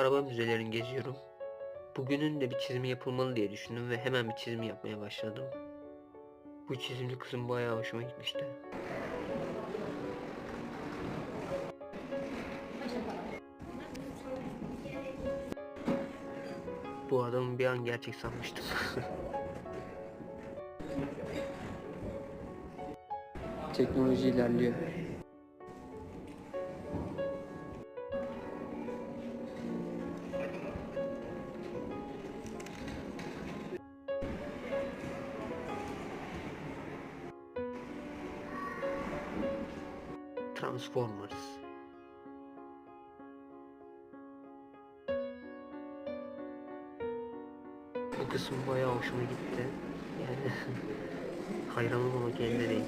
araba müzelerini geziyorum. Bugünün de bir çizimi yapılmalı diye düşündüm ve hemen bir çizim yapmaya başladım. Bu çizimli kızım bayağı hoşuma gitmişti. Bu adamı bir an gerçek sanmıştım. Teknoloji ilerliyor. Transformers. Bu kısım bayağı hoşuma gitti. Yani hayran olmamak elde değil.